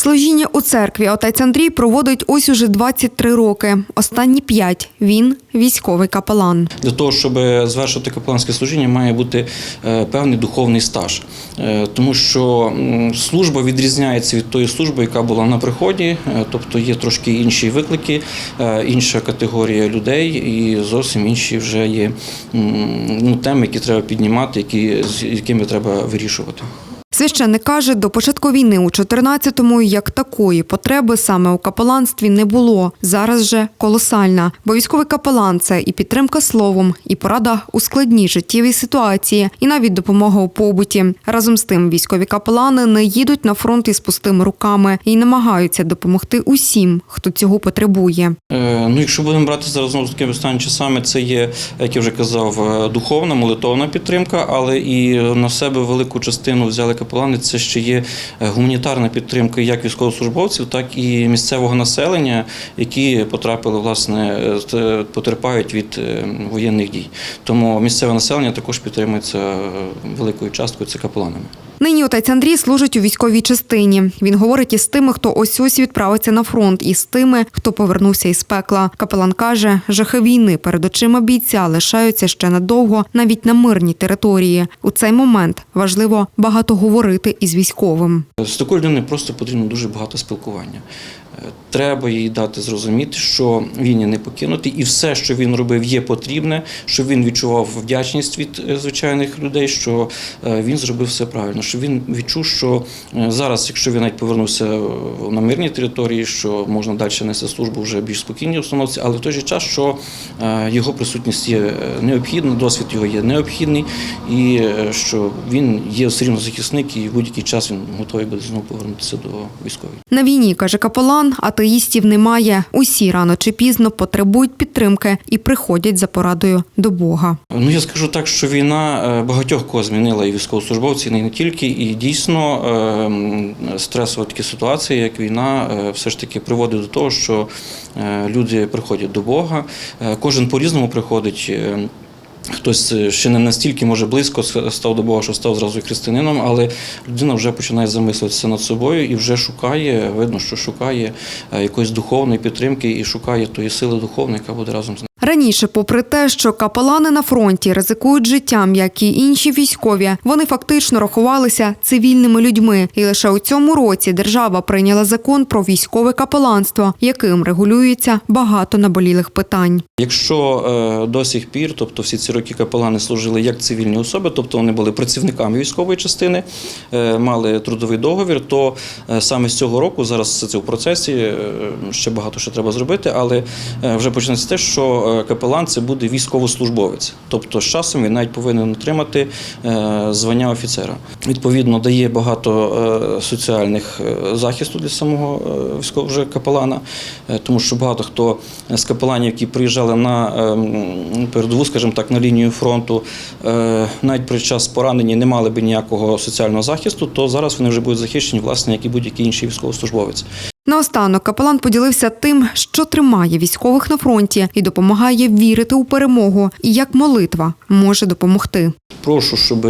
Служіння у церкві отець Андрій проводить ось уже 23 роки. Останні п'ять він військовий капелан. Для того, щоб звершити капеланське служіння, має бути е, певний духовний стаж, Е, тому що служба відрізняється від тої служби, яка була на приході, е, тобто є трошки інші виклики, інша категорія людей, і зовсім інші вже є ну, теми, які треба піднімати, які, з якими треба вирішувати. Священник каже, до початку війни у 14-му як такої потреби саме у капеланстві не було. Зараз же колосальна. Бо військовий капелан це і підтримка словом, і порада у складній життєвій ситуації, і навіть допомога у побуті. Разом з тим, військові капелани не їдуть на фронт із пустими руками і намагаються допомогти усім, хто цього потребує. Е, Ну, якщо будемо брати зараз знову такими останніми часами, це є, як я вже казав, е, духовна, молитовна підтримка, але і на себе велику частину взяли капелани. Це ще є е, гуманітарна підтримка як військовослужбовців, так і місцевого населення, які потрапили, власне, е, потерпають від е, воєнних дій. Тому місцеве населення також підтримується е, великою часткою це капеланами. Нині отець Андрій служить у військовій частині. Він говорить із тими, хто ось ось відправиться на фронт, і з тими, хто повернувся із пекла. Капелан каже, жахи війни перед очима бійця лишаються ще надовго, навіть на мирній території. У цей момент важливо багато говорити із військовим. З такою людиною просто потрібно дуже багато спілкування. Треба їй дати зрозуміти, що він є не покинутий, і все, що він робив, є потрібне, щоб він відчував вдячність від е, звичайних людей, що е, він зробив все правильно, щоб він відчув, що е, зараз, якщо він навіть повернувся на мирній території, що можна далі нести службу вже більш спокійній обстановці, але в той же час, що його присутність є необхідна, досвід його є необхідний, і що він є все рівно захисник, і в будь-який час він готовий буде знову повернутися до військової. На війні каже капелан, атеїстів немає. Усі рано чи пізно потребують підтримки і приходять за порадою до Бога. Ну я скажу так, що війна е, багатьох кого змінила і військовослужбовців, і не тільки. І дійсно е, стресова такі ситуації, як війна, е, все ж таки приводить до того, що е, люди приходять до Бога. Кожен по-різному приходить. Хтось е, ще не настільки може близько став до Бога, що став зразу і християнином, але людина вже починає замислитися над собою і вже шукає, видно, що шукає е, якоїсь духовної підтримки і шукає тої сили духовної, яка буде разом з ним. Раніше, попри те, що капелани на фронті ризикують життям, як і інші військові, вони фактично рахувалися цивільними людьми. І лише у цьому році держава прийняла закон про військове капеланство, яким регулюється багато наболілих питань. Якщо е, до сих пір, тобто всі ці роки капелани служили як цивільні особи, тобто вони були працівниками військової частини, е, мали трудовий договір, то е, саме з цього року зараз це в процесі ще багато що треба зробити, але вже почнеться те, що капелан це буде військовослужбовець. Тобто з часом він навіть повинен отримати е, звання офіцера. Відповідно, дає багато е, соціальних е, захисту для самого е, військового капелана, е, тому що багато хто з капеланів, які приїжджали на ем, передову, скажімо так, на лінію фронту, е, навіть під час поранення не мали би ніякого соціального захисту, то зараз вони вже будуть захищені, власне, як і будь-який інший військовослужбовець. Наостанок капелан поділився тим, що тримає військових на фронті і допомагає вірити у перемогу, і як молитва може допомогти. Прошу, щоб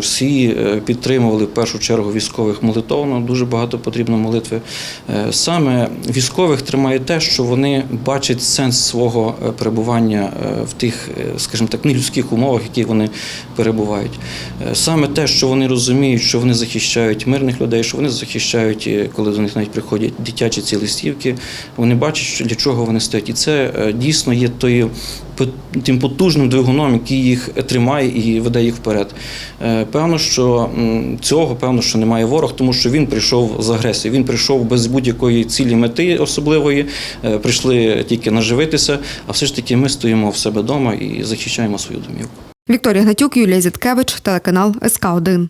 всі е, підтримували в першу чергу військових молитовно. Дуже багато потрібно молитви. Е, Саме військових тримає те, що вони бачать сенс свого е, перебування в тих, скажімо так, нелюдських умовах, яких вони перебувають. Саме те, що вони розуміють, що вони захищають мирних людей, що вони захищають, коли до них навіть приходять дитячі ці листівки, вони бачать, що для чого вони стоять. І це е, дійсно є тою тим потужним двигуном, який їх тримає і веде їх вперед. Е, Певно, що цього певно, що немає ворог, тому що він прийшов з агресією. Він прийшов без будь-якої цілі мети особливої, е, прийшли тільки наживитися, а все ж таки ми стоїмо в себе вдома і захищаємо свою домівку. Вікторія Гнатюк, Юлія Зіткевич, телеканал СК 1